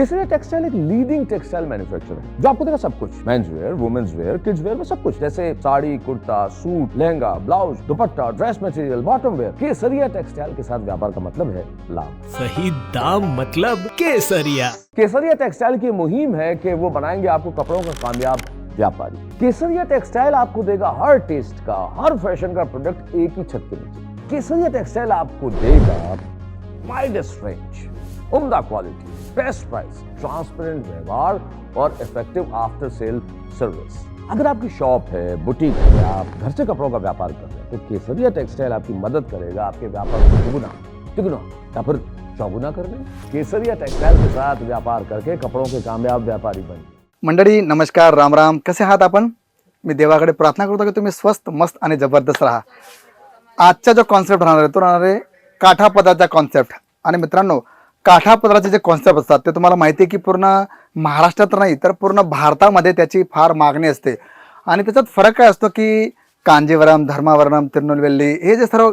केसरिया textile एक leading textile manufacturer है जो आपको देगा सब कुछ। Men's wear women's wear kids wear में सब कुछ। जैसे sari kurta suit lehenga blouse dupatta dress material bottom wear Kesariya textile के साथ व्यापार का मतलब है लाभ। सही दाम मतलब केसरिया। केसरिया टेक्सटाइल की मुहिम है कि वो बनाएँगे आपको कपड़ों का कामयाब व्यापारी। केसरिया टेक्सटाइल आपको देगा हर टेस्ट का हर फ़ैशन का प्रोडक्ट एक ही छत के नीचे। केसरिया टेक्सटाइल आपको देगा वाइडेस्ट रेंज उम्दा क्वालिटी बेस्ट प्राइस ट्रांसपेरेंट व्यवहार और इफेक्टिव आफ्टर सेल सर्विस अगर आपकी शॉप है बुटीक है आप घर से कपड़ों का व्यापार कर रहे हैं तो केसरिया टेक्सटाइल आपकी मदद करेगा आपके व्यापार को दुगुना तिगुना या फिर चौगुना करने केसरिया टेक्सटाइल के साथ व्यापार करके कपड़ों के कामयाब व्यापारी बनिए मंडळी नमस्कार राम राम कसे आहात आपण? मी देवाकडे प्रार्थना करतो की तुम्ही स्वस्त मस्त आणि जबरदस्त राहा. आजचा जो कॉन्सेप्ट राहणार आहे तो राहणार आहे काठापदाचा कॉन्सेप्ट आणि मित्रांनो काठापदराचे जे कॉन्सेप्ट असतात ते तुम्हाला माहिती आहे की पूर्ण महाराष्ट्रात नाही तर पूर्ण भारतामध्ये त्याची फार मागणी असते. आणि त्याच्यात फरक काय असतो की कांजीवरम धर्मावरम तिरुनलवेल्ली हे जे सर्व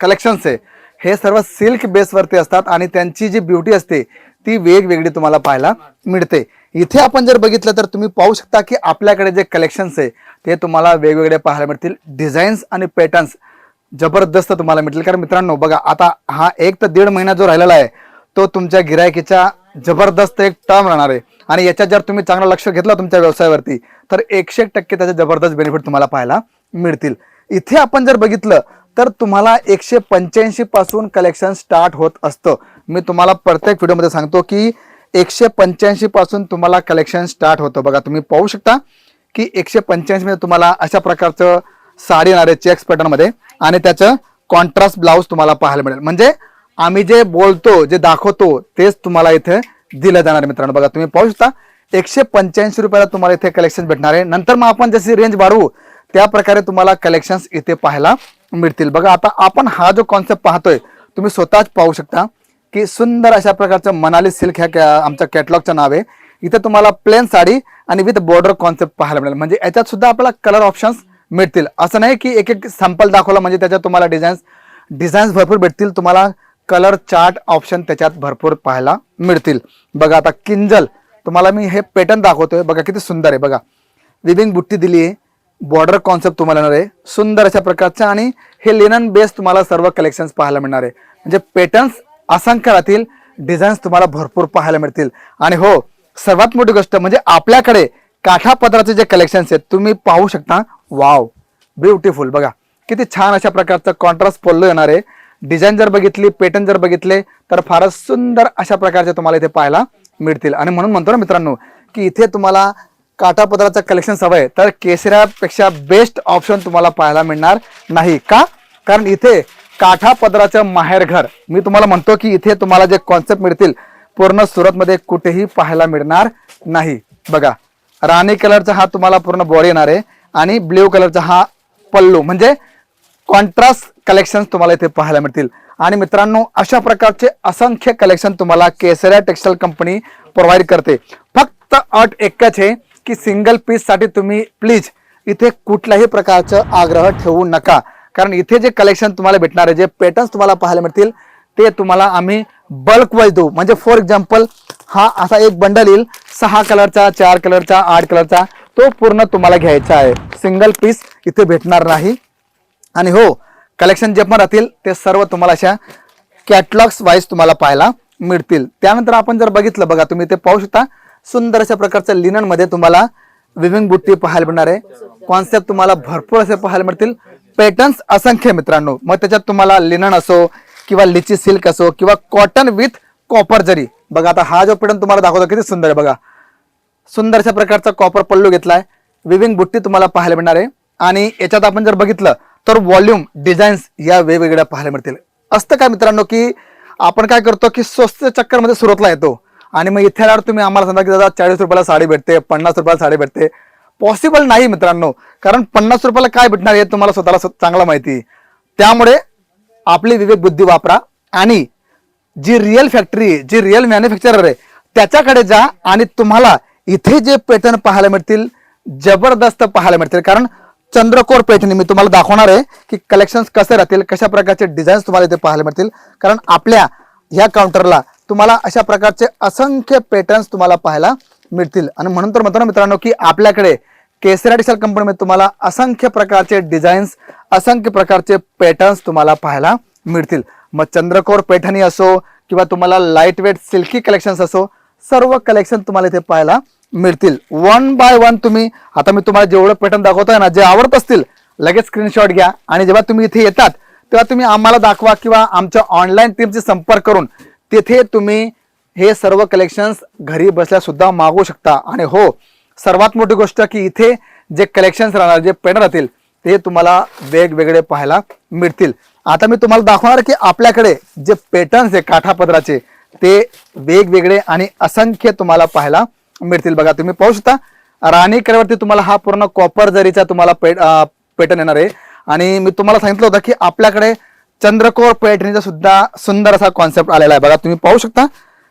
कलेक्शन्स आहे हे सर्व सिल्क बेसवरती असतात आणि त्यांची जी ब्युटी असते ती वेगवेगळी तुम्हाला पाहायला मिळते. इथे आपण जर बघितलं तर तुम्ही पाहू शकता की आपल्याकडे जे कलेक्शन्स आहे ते तुम्हाला वेगवेगळे पाहायला मिळतील. डिझाईन्स आणि पॅटर्न्स जबरदस्त तुम्हाला मिळतील. कारण मित्रांनो बघा आता हा एक तर दीड महिना जो राहिलेला आहे तो तुमच्या गिरायकीचा जबरदस्त एक टर्म राहणार आहे. आणि याच्यात जर तुम्ही चांगलं लक्ष घेतलं तुमच्या व्यवसायावरती तर एकशे टक्के त्याचे जबरदस्त बेनिफिट तुम्हाला पाहायला मिळतील. इथे आपण जर बघितलं तर तुम्हाला एकशे पंच्याऐंशी पासून कलेक्शन स्टार्ट होत असतं. मी तुम्हाला प्रत्येक व्हिडिओमध्ये सांगतो की एकशे पंच्याऐंशी पासून तुम्हाला कलेक्शन स्टार्ट होतं. बघा तुम्ही पाहू शकता की एकशे पंच्याऐंशीमध्ये तुम्हाला अशा प्रकारचं साडी येणार आहे चेक्स पॅटर्नमध्ये आणि त्याचं कॉन्ट्रास्ट ब्लाऊज तुम्हाला पाहायला मिळेल. म्हणजे आम्ही जे बोलतो जे दाखवतो तेच तुम्हाला इथे दिलं जाणार आहे मित्रांनो. बघा तुम्ही पाहू शकता एकशे पंच्याऐंशी रुपयाला तुम्हाला इथे कलेक्शन भेटणार आहे. नंतर मग आपण जशी रेंज वाढवू त्या प्रकारे तुम्हाला कलेक्शन्स इथे पाहायला मिळतील. बघा आता आपण हा जो कॉन्सेप्ट पाहतोय तुम्ही स्वतःच पाहू शकता की सुंदर अशा प्रकारचं मनाली सिल्क ह्या कॅ- आमच्या कॅटलॉगचं नाव आहे. इथे तुम्हाला प्लेन साडी आणि विथ बॉर्डर कॉन्सेप्ट पाहायला मिळेल. म्हणजे याच्यात सुद्धा आपल्याला कलर ऑप्शन्स मिळतील. असं नाही की एक एक सॅम्पल दाखवला म्हणजे त्याच्यात तुम्हाला डिझाईन्स डिझाईन्स भरपूर भेटतील तुम्हाला कलर चार्ट ऑप्शन त्याच्यात भरपूर पाहायला मिळतील. बघा आता किंजल तुम्हाला मी हे पॅटर्न दाखवतोय. बघा किती सुंदर आहे. बघा. विविंग बुट्टी दिली आहे बॉर्डर कॉन्सेप्ट तुम्हाला येणार आहे. सुंदर अशा प्रकारचं आणि हे लेनन बेस तुम्हाला सर्व कलेक्शन्स पाहायला मिळणार आहे. म्हणजे पॅटर्न्स असंख्य राहतील. डिझाईन्स तुम्हाला भरपूर पाहायला मिळतील. आणि हो सर्वात मोठी गोष्ट म्हणजे आपल्याकडे काठा पदराचे जे कलेक्शन्स आहेत तुम्ही पाहू शकता. वाव ब्युटिफुल बघा. किती छान अशा प्रकारचं कॉन्ट्रास्ट पोल्लो येणार आहे. डिझाईन जर बघितली पॅटर्न जर बघितले तर फारच सुंदर अशा प्रकारचे तुम्हाला इथे पाहायला मिळतील. आणि म्हणून म्हणतो ना मित्रांनो की इथे तुम्हाला काठापदराचं कलेक्शन हवं आहे तर केसऱ्यापेक्षा बेस्ट ऑप्शन तुम्हाला पाहायला मिळणार नाही. का? कारण इथे काठापदराचं माहेरघर मी तुम्हाला म्हणतो की इथे तुम्हाला जे कॉन्सेप्ट मिळतील पूर्ण सुरतमध्ये कुठेही पाहायला मिळणार नाही. बघा राणी कलरचा हा तुम्हाला पूर्ण बॉडी येणार आहे आणि ब्ल्यू कलरचा हा पल्लू. म्हणजे कॉन्ट्रास्ट कलेक्शन तुम्हाला इथे पाहायला मिळतील. आणि मित्रांनो अशा प्रकारचे असंख्य कलेक्शन तुम्हाला केसऱ्या टेक्सटाईल कंपनी प्रोव्हाइड करते. फक्त अट एकच आहे की सिंगल पीससाठी तुम्ही प्लीज इथे कुठल्याही प्रकारचं आग्रह ठेवू नका. कारण इथे जे कलेक्शन तुम्हाला भेटणार आहे जे पॅटर्न्स तुम्हाला पाहायला मिळतील ते तुम्हाला आम्ही बल्क वाईज देऊ. म्हणजे फॉर एक्झाम्पल हा असा एक बंडल येईल सहा कलरचा चार कलरचा आठ कलरचा तो पूर्ण तुम्हाला घ्यायचा आहे. सिंगल पीस इथे भेटणार नाही. आणि हो कलेक्शन जे पण राहतील ते सर्व तुम्हाला अशा कॅटलॉग्स वाईज तुम्हाला पाहायला मिळतील. त्यानंतर आपण जर बघितलं बघा तुम्ही ते पाहू शकता सुंदर अशा प्रकारच्या लिननमध्ये तुम्हाला विविंग बुट्टी पाहायला मिळणार आहे. कॉन्सेप्ट तुम्हाला भरपूर असे पाहायला मिळतील. पॅटर्न्स असंख्य मित्रांनो. मग त्याच्यात तुम्हाला लिनन असो किंवा लिची सिल्क असो किंवा कॉटन विथ कॉपर जरी. बघा आता हा जो पॅटर्न तुम्हाला दाखवतो किती सुंदर आहे बघा. सुंदर अशा प्रकारचा कॉपर पल्लू घेतलाय. विविंग बुट्टी तुम्हाला पाहायला मिळणार आहे. आणि याच्यात आपण जर बघितलं तर व्हॉल्यूम डिझाईन्स या वेगवेगळ्या पाहायला मिळतील. असतं काय मित्रांनो की आपण काय करतो की स्वस्त चक्करमध्ये सुरतला येतो आणि मग इथे आल्यावर तुम्ही आम्हाला सांगा की दादा चाळीस रुपयाला साडी भेटते पन्नास रुपयाला साडी भेटते. पॉसिबल नाही मित्रांनो कारण पन्नास रुपयाला काय भेटणार हे तुम्हाला स्वतःला चांगला चांगलं माहिती. त्यामुळे आपली विवेक बुद्धी वापरा आणि जी रिअल फॅक्टरी जी रिअल मॅन्युफॅक्चरर आहे त्याच्याकडे जा आणि तुम्हाला इथे जे पॅटर्न पाहायला मिळतील जबरदस्त पाहायला मिळतील. कारण चंद्रकोर पैठणी मी तुम्हाला दाखवणार आहे की कलेक्शन कसे राहतील कशा प्रकारचे डिझाईन्स तुम्हाला इथे पाहायला मिळतील. कारण आपल्या ह्या काउंटरला तुम्हाला अशा प्रकारचे असंख्य पॅटर्न्स तुम्हाला पाहायला मिळतील. आणि म्हणून तर म्हणतो ना मित्रांनो की आपल्याकडे केसरा टेक्सटाईल कंपनीमध्ये तुम्हाला असंख्य प्रकारचे डिझाईन्स असंख्य प्रकारचे पॅटर्न्स तुम्हाला पाहायला मिळतील. मग चंद्रकोर पैठणी असो किंवा तुम्हाला लाइट वेट सिल्की कलेक्शन्स असो सर्व कलेक्शन तुम्हाला इथे पाहायला मिळतील. वन बाय वन तुम्ही आता मी तुम्हाला जेवढं पॅटर्न दाखवतोय ना जे आवडत असतील लगेच स्क्रीनशॉट घ्या. आणि जेव्हा तुम्ही इथे येतात तेव्हा तुम्ही आम्हाला दाखवा किंवा आमच्या ऑनलाईन टीमचे संपर्क करून तिथे तुम्ही हे सर्व कलेक्शन्स घरी बसल्या सुद्धा मागवू शकता. आणि हो सर्वात मोठी गोष्ट की इथे जे कलेक्शन्स राहणार जे पेन राहतील ते तुम्हाला वेगवेगळे पाहायला मिळतील. आता मी तुम्हाला दाखवणार की आपल्याकडे जे पॅटर्न्स आहे काठापदराचे ते वेगवेगळे आणि असंख्य तुम्हाला पाहायला मिळतील. बघा तुम्ही पाहू शकता राणी करेवरती तुम्हाला हा पूर्ण कॉपर जरीचा तुम्हाला पेट पॅटर्न येणार आहे. आणि मी तुम्हाला सांगितलं होतं की आपल्याकडे चंद्रकोर पैठणीचा सुद्धा सुंदर असा कॉन्सेप्ट आलेला आहे. बघा तुम्ही पाहू शकता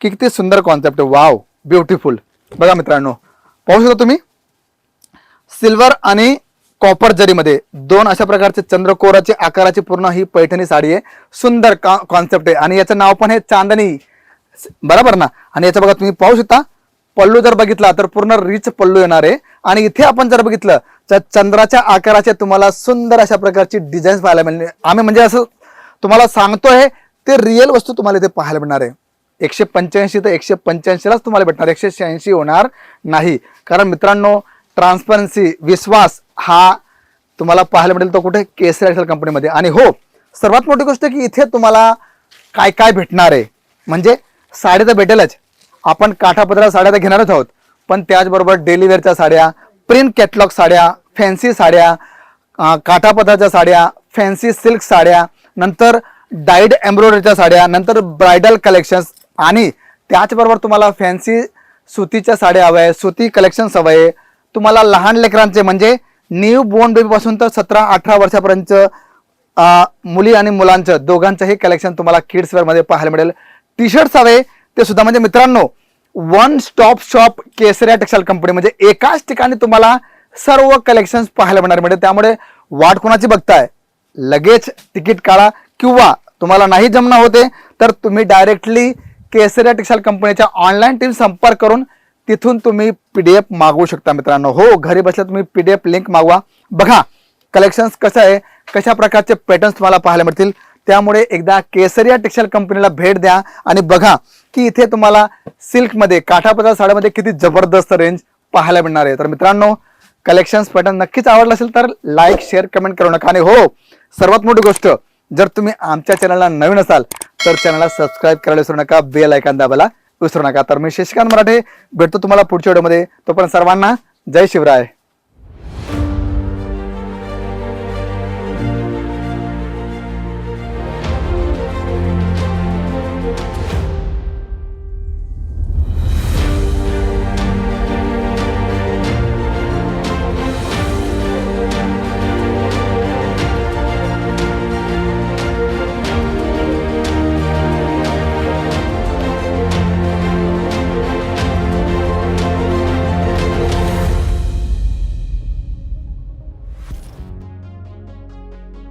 की किती सुंदर कॉन्सेप्ट आहे. वाव ब्युटिफुल बघा मित्रांनो पाहू शकता तुम्ही? सिल्वर आणि कॉपर जरीमध्ये दोन अशा प्रकारचे चंद्रकोराचे आकाराची पूर्ण ही पैठणी साडी आहे. सुंदर कॉन्सेप्ट आहे. आणि याचं नाव पण आहे चांदणी. बरोबर ना? आणि याचं बघा तुम्ही पाहू शकता पल्लू जर बघितला तर पूर्ण रिच पल्लू येणार आहे. आणि इथे आपण जर बघितलं तर चंद्राच्या आकाराचे तुम्हाला सुंदर अशा प्रकारची डिझाईन्स पाहायला मिळणे आम्ही म्हणजे असं तुम्हाला सांगतोय ते रिअल वस्तू तुम्हाला इथे पाहायला मिळणार आहे. एकशे पंच्याऐंशी तर एकशे पंच्याऐंशीलाच तुम्हाला भेटणार एकशे शहाऐंशी होणार नाही. कारण मित्रांनो ट्रान्सपरन्सी विश्वास हा तुम्हाला पाहायला मिळेल तो कुठे? केसरी टेक्सटाईल कंपनीमध्ये आणि हो सर्वात मोठी गोष्ट की इथे तुम्हाला काय काय भेटणार आहे. म्हणजे साडी तर भेटेलच आपण काठापदरा साड्या तर घेणारच आहोत. पण त्याचबरोबर डेलीवेअरच्या साड्या प्रिंट कॅटलॉग साड्या फॅन्सी साड्या काठापदराच्या साड्या फॅन्सी सिल्क साड्या नंतर डाईड एम्ब्रॉयडरीच्या साड्या नंतर ब्रायडल कलेक्शन्स आणि त्याचबरोबर तुम्हाला फॅन्सी सुतीच्या साड्या हव्या आहे सुती कलेक्शन्स हवं आहे तुम्हाला लहान लेकरांचे म्हणजे न्यू बोर्न बेबीपासून तर सतरा अठरा वर्षापर्यंत मुली आणि मुलांचं दोघांचंही कलेक्शन तुम्हाला किड्स पाहायला मिळेल. टी शर्ट्स हवे ते सुद्धा म्हणजे मित्रांनो one stop shop Kesariya textile company म्हणजे एकाच ठिकाणी तुम्हाला सर्व कलेक्शन पाहायला मिळणार. म्हणजे त्यामुळे वाट कोणाची बघताय लगेच तिकीट काढा किंवा तुम्हाला नाही जमणं होते तर तुम्ही डायरेक्टली केसऱ्या टेक्सटाईल कंपनीच्या ऑनलाईन टीम संपर्क करून तिथून तुम्ही पीडीएफ मागवू शकता मित्रांनो. हो घरी बसल्या तुम्ही पीडीएफ लिंक मागवा. बघा कलेक्शन्स कसं आहे कशा प्रकारचे पॅटर्न्स तुम्हाला पाहायला मिळतील. त्यामुळे एकदा केसरिया टेक्सटाईल कंपनीला भेट द्या आणि बघा की इथे तुम्हाला सिल्कमध्ये काठापदर साड्यामध्ये किती जबरदस्त रेंज पाहायला मिळणार आहे. तर मित्रांनो कलेक्शन्स पॅटर्न नक्कीच आवडला असेल तर लाईक शेअर कमेंट करू नका. आणि हो सर्वात मोठी गोष्ट जर तुम्ही आमच्या चॅनलला नवीन असाल तर चॅनलला सबस्क्राईब करायला विसरू नका. बेल ऐकान दाबायला विसरू नका. तर मी शशिकांत मराठे भेटतो तुम्हाला पुढच्या व्हिडिओमध्ये तोपर्यंत सर्वांना जय शिवराय.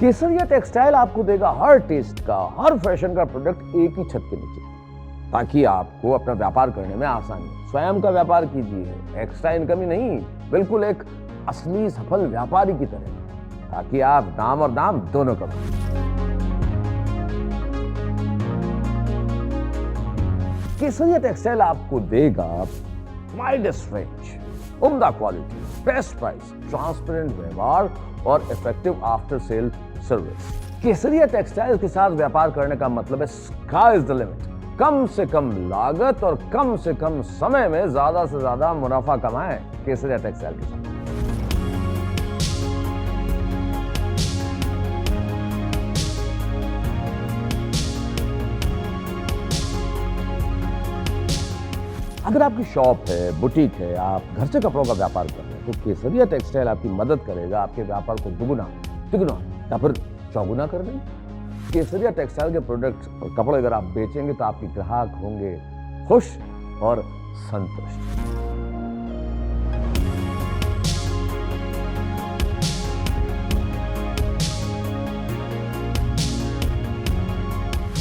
केसरिया टेक्सटाइल आपको देगा हर टेस्ट का, हर फ़ैशन का प्रोडक्ट एक ही छत के नीचे। ताकि आपको अपना व्यापार करने में आसानी स्वयं का व्यापार कीजिए एक्स्ट्रा इनकम ही नहीं, बिल्कुल एक असली सफल व्यापारी की तरह। ताकि आप दाम और दाम दोनों कमाएँ। केसरिया टेक्सटाइल आपको देगा वाइडेस्ट रेंज, उम्दा क्वालिटी। बेस्ट प्राइस ट्रांसपेरेंट व्यवहार और effective after sale service Kesariya textile के साथ व्यापार करने का मतलब है स्काई इज़ द लिमिट कम से कम लागत और कम से कम समय में ज़्यादा से ज़्यादा मुनाफा कमाएँ केसरिया टेक्सटाइल के साथ। अगर आपकी शॉप है, बुटीक है, आप घर से कपड़ों का व्यापार कर रहे हैं तो केसरिया टेक्सटाइल आपकी मदद करेगा, आपके व्यापार को दुगुना, तिगुना, या फिर चौगुना कर देंगे। केसरिया टेक्सटाइल के प्रोडक्ट और कपड़े अगर आप बेचेंगे तो आपके ग्राहक होंगे खुश और संतुष्ट।